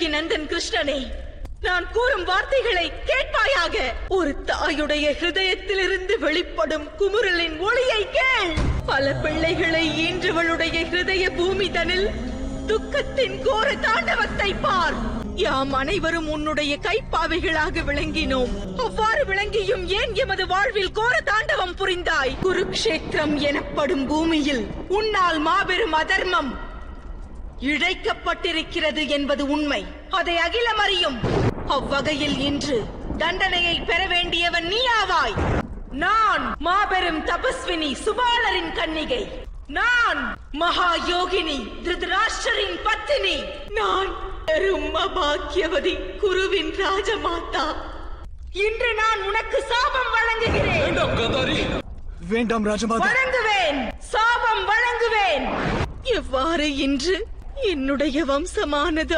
தேவகி நந்தன் கிருஷ்ணனே நான் கூறும் வார்த்தைகளை கேட்பாயாக. ஒரு தாயுடைய ஹிருதயத்திலிருந்து வெளிப்படும் குமுறலின் ஒளியை கேள். பல பிள்ளைகளை ஈன்றவளுடைய ஹிருதய பூமி தனில் துக்கத்தின் கோர தாண்டவத்தை பார். யாம் அனைவரும் உன்னுடைய கைப்பாவைகளாக விளங்கினோம். அவ்வாறு விளங்கியும் ஏன் எமது வாழ்வில் கோர தாண்டவம் புரிந்தாய்? குருக்ஷேத்திரம் எனப்படும் பூமியில் உன்னால் மாபெரும் அதர்மம் இழைக்கப்பட்டிருக்கிறது என்பது உண்மை. அதை அகிலம் அறியும் அவ்வகையில் இன்று தண்டனையை பெற வேண்டியவன் நீயாவாய் நான் மாபெரும் தபஸ்வினி சுபாலரின் கன்னிகை. நான் மகா யோகினி திருதராஷ்டரின் பத்தினி. நான் பெரும் அபாக்கியவதி குருவின் ராஜமாதா. இன்று நான் உனக்கு சாபம் வழங்குகிறேன். வேண்டாம் காந்தாரி வேண்டாம் ராஜமாதா. வழங்குவேன். சாபம் வழங்குவேன். எவ்வாறு இன்று என்னுடைய வம்சமானது